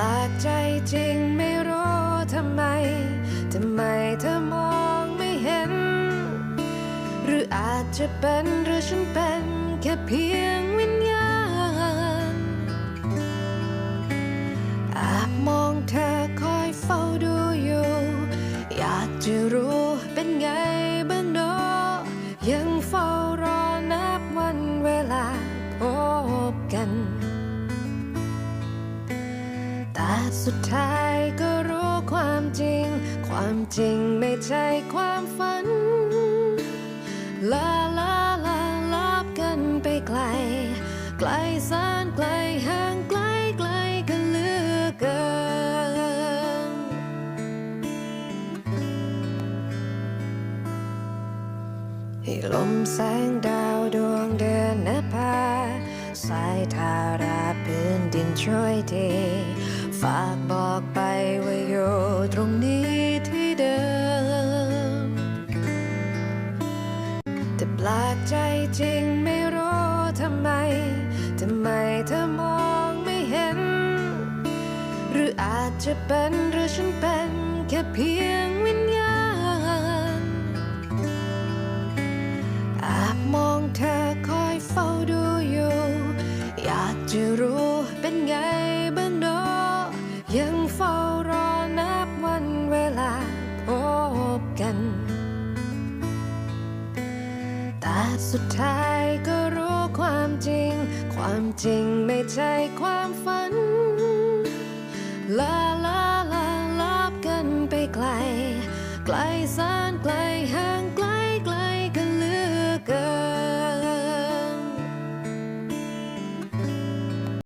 ลกใจจริงไม่รู้ทำไม ทำไมเธอมองไม่เห็น หรืออาจจะเป็นหรือฉันเป็นแค่เพียงวิญญาณ อาบมองเธอคอยเฝ้าดูอยู่ อยากจะรู้ สุดท้ายก็รู้ความจริง ความจริงไม่ใช่ความฝัน ลาลาลาลาบกันไปไกล ไกลแสนไกลห่างไกลไกลกันเหลือเกิน ให้ลมแสงดาวดวงเดือนนภาสายทาราพื้นดินช่วยที ฝากบอกไปว่าอยู่ตรงนี้ที่เดิม แต่แปลกใจจริงไม่รู้ทำไม ทำไมเธอมองไม่เห็น หรืออาจจะเป็นหรือฉันเป็นแค่เพียง แต่สุดท้ายก็รู้ความจริง ความจริงไม่ใช่ความฝันละลาละลับกันไปไกล ไกลแสนไกล